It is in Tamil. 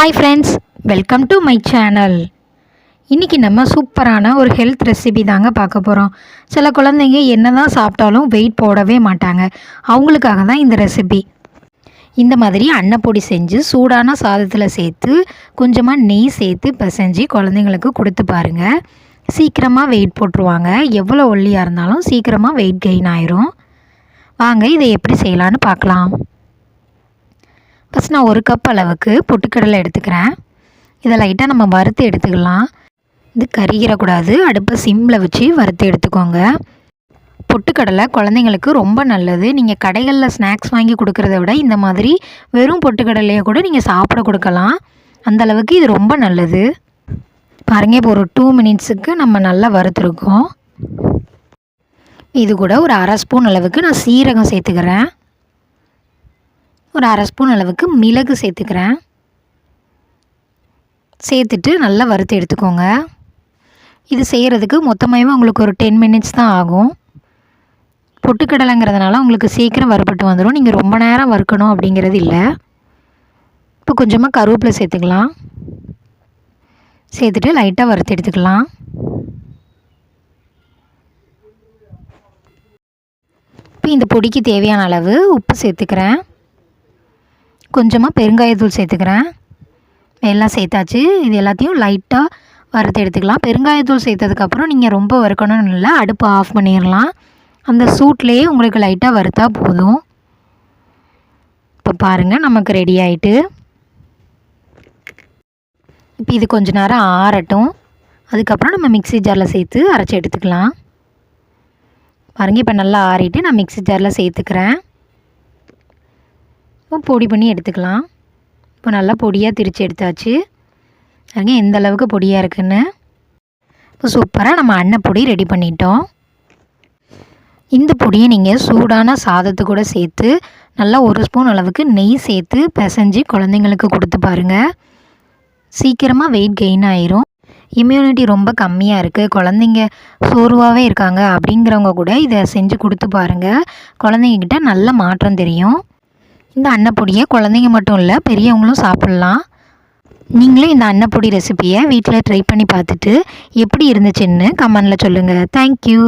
Hi friends welcome to my channel இன்றைக்கி நம்ம சூப்பரான ஒரு ஹெல்த் ரெசிபி தாங்க பார்க்க போகிறோம் சில குழந்தைங்க என்ன தான் சாப்பிட்டாலும் வெயிட் போடவே மாட்டாங்க. அவங்களுக்காக தான் இந்த ரெசிபி இந்த மாதிரி அன்னப்பொடி செஞ்சு சூடான சாதத்தில் சேர்த்து கொஞ்சமாக நெய் சேர்த்து பிசைஞ்சு குழந்தைங்களுக்கு கொடுத்து பாருங்கள் சீக்கிரமாக வெயிட் போட்டுருவாங்க. எவ்வளோ ஒல்லியாக இருந்தாலும் சீக்கிரமாக வெயிட் கெயின் ஆயிரும். வாங்க இதை எப்படி செய்யலான்னு பார்க்கலாம். ஃபஸ்ட் நான் ஒரு கப் அளவுக்கு பொட்டுக்கடலை எடுத்துக்கிறேன். இதை லைட்டாக நம்ம வறுத்து எடுத்துக்கலாம். இது கருகிறக்கூடாது. அடுப்பை சிம்மில் வச்சு வறுத்து எடுத்துக்கோங்க. பொட்டுக்கடலை குழந்தைங்களுக்கு ரொம்ப நல்லது. நீங்கள் கடைகளில் ஸ்நாக்ஸ் வாங்கி கொடுக்குறத விட இந்த மாதிரி வெறும் பொட்டுக்கடலையை கூட நீங்கள் சாப்பிட கொடுக்கலாம். அந்தளவுக்கு இது ரொம்ப நல்லது. பாருங்க இப்போ ஒரு டூ மினிட்ஸுக்கு நம்ம நல்லா வறுத்துருக்கோம். இது கூட ஒரு அரை ஸ்பூன் அளவுக்கு நான் சீரகம் சேர்த்துக்கிறேன். ஒரு அரை ஸ்பூன் அளவுக்கு மிளகு சேர்த்துக்கிறேன். சேர்த்துட்டு நல்லா வறுத்து எடுத்துக்கோங்க. இது செய்கிறதுக்கு மொத்தமாகவே உங்களுக்கு ஒரு டென் மினிட்ஸ் தான் ஆகும். பொட்டுக்கடலைங்கிறதுனால உங்களுக்கு சீக்கிரம் வறுபட்டு வந்துடும் நீங்கள் ரொம்ப நேரம் வறுக்கணும் அப்படிங்கிறது இல்லை. இப்போ கொஞ்சமாக கருவேப்பிலை சேர்த்துக்கலாம். சேர்த்துட்டு லைட்டாக வறுத்து எடுத்துக்கலாம். இப்போ இந்த பொடிக்கு தேவையான அளவு உப்பு சேர்த்துக்கிறேன். கொஞ்சமாக பெருங்காயத்தூள் சேர்த்துக்கிறேன். எல்லாம் சேர்த்தாச்சு. இது எல்லாத்தையும் லைட்டாக வறுத்து எடுத்துக்கலாம். பெருங்காயத்தூள் சேர்த்ததுக்கப்புறம் நீங்கள் ரொம்ப வறுக்கணும்னு இல்லை அடுப்பு ஆஃப் பண்ணிடலாம் அந்த சூட்லேயே உங்களுக்கு லைட்டாக வறுத்தா போதும். இப்போ பாருங்கள் நமக்கு ரெடி ஆகிட்டு இப்போ இது கொஞ்ச நேரம் ஆறட்டும். அதுக்கப்புறம் நம்ம மிக்ஸி ஜாரில் சேர்த்து அரைச்சி எடுத்துக்கலாம். பாருங்கள் இப்போ நல்லா ஆறிட்டு நான் மிக்ஸி ஜாரில் சேர்த்துக்கிறேன். இப்போ பொடி பண்ணி எடுத்துக்கலாம். இப்போ நல்லா பொடியாக திரித்து எடுத்தாச்சு. பாருங்க எந்த அளவுக்கு பொடியாக இருக்குன்னு. இப்போ சூப்பராக நம்ம அன்னப்பொடி ரெடி பண்ணிட்டோம். இந்த பொடியை நீங்கள் சூடான சாதத்து கூட சேர்த்து நல்லா ஒரு ஸ்பூன் அளவுக்கு நெய் சேர்த்து பிசைஞ்சு குழந்தைங்களுக்கு கொடுத்து பாருங்கள் சீக்கிரமாக வெயிட் கெயின் ஆயிரும். இம்யூனிட்டி ரொம்ப கம்மியாக இருக்குது குழந்தைங்க சோர்வாகவே இருக்காங்க அப்படிங்கிறவங்க கூட இதை செஞ்சு கொடுத்து பாருங்கள் குழந்தைங்கக்கிட்ட நல்ல மாற்றம் தெரியும். இந்த அன்னப்பொடியை குழந்தைங்க மட்டும் இல்லை பெரியவங்களும் சாப்பிட்லாம். நீங்களும் இந்த அன்னப்பொடி ரெசிப்பியை வீட்டில் ட்ரை பண்ணி பார்த்துட்டு எப்படி இருந்துச்சுன்னு கமெண்டில் சொல்லுங்கள் தேங்க்யூ